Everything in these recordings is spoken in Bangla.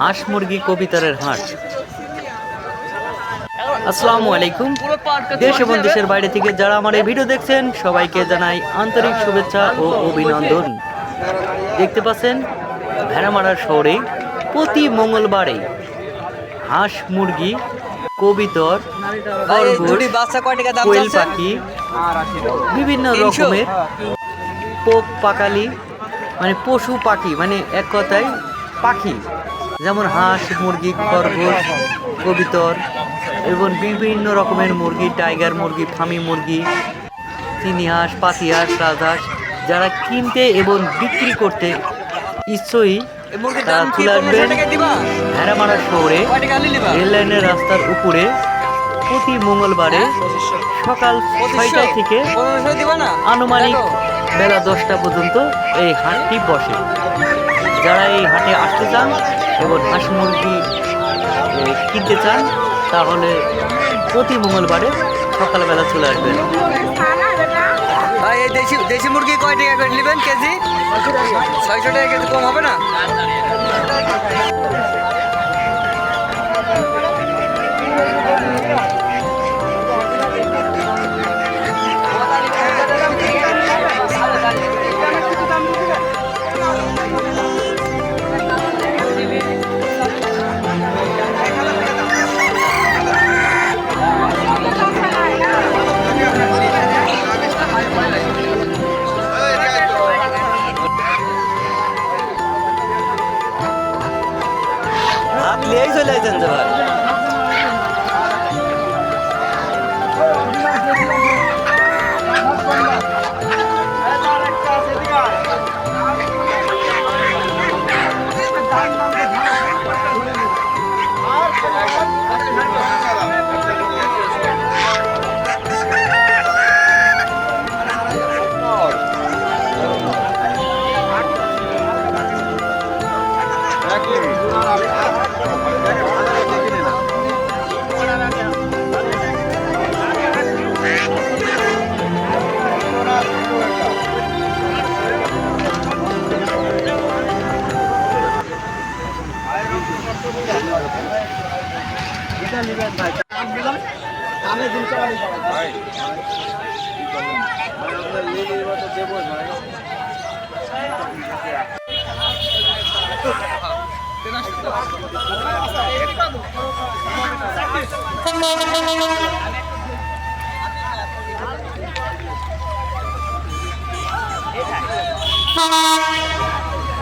হাঁস মুরগি কবিতরের হাট। আসসালামু আলাইকুম। দেশ এবং দেশের বাইরে থেকে যারা আমার এই ভিডিও দেখছেন সবাইকে জানাই আন্তরিক শুভেচ্ছা ও অভিনন্দন। দেখতে পাচ্ছেন ভেড়ামারার শহরে প্রতি মঙ্গলবারে হাঁস মুরগি কবিতর কোয়েল পাখি বিভিন্ন? রকমের পোক পাকালি মানে পশু পাখি মানে এক কথায় পাখি। যেমন হাঁস মুরগি খরগোশ কবিতর এবং বিভিন্ন রকমের মুরগি টাইগার মুরগি ফার্মি মুরগি চিনি হাঁস পাতি হাঁস রাজহাঁস যারা কিনতে এবং বিক্রি করতে ইচ্ছয়ী এই তারা চলে আসবেন ভেড়ামারা শহরে কয় টাকা আনলি নিবা? রেল লাইনের রাস্তার উপরে প্রতি মঙ্গলবারে সকাল ছয়টা থেকে আনুমানিক বেলা দশটা পর্যন্ত এই হাটটি বসে। যারা এই হাটে আসতে চান এবং হাঁস মুরগি কিনতে চান, তাহলে প্রতি মঙ্গলবারে সকালবেলা চলে আসবেন। এই দেশি দেশি মুরগি কয় টাকা করে নেবেন কেজি? ছয়শো টাকা কেজি কম হবে না? হাত নিয়েই চলে আসেন তো ভাই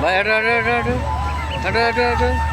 ভাই হাঁটো হাঁটো হাঁটো হাঁটো হাঁটো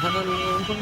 Hallelujah.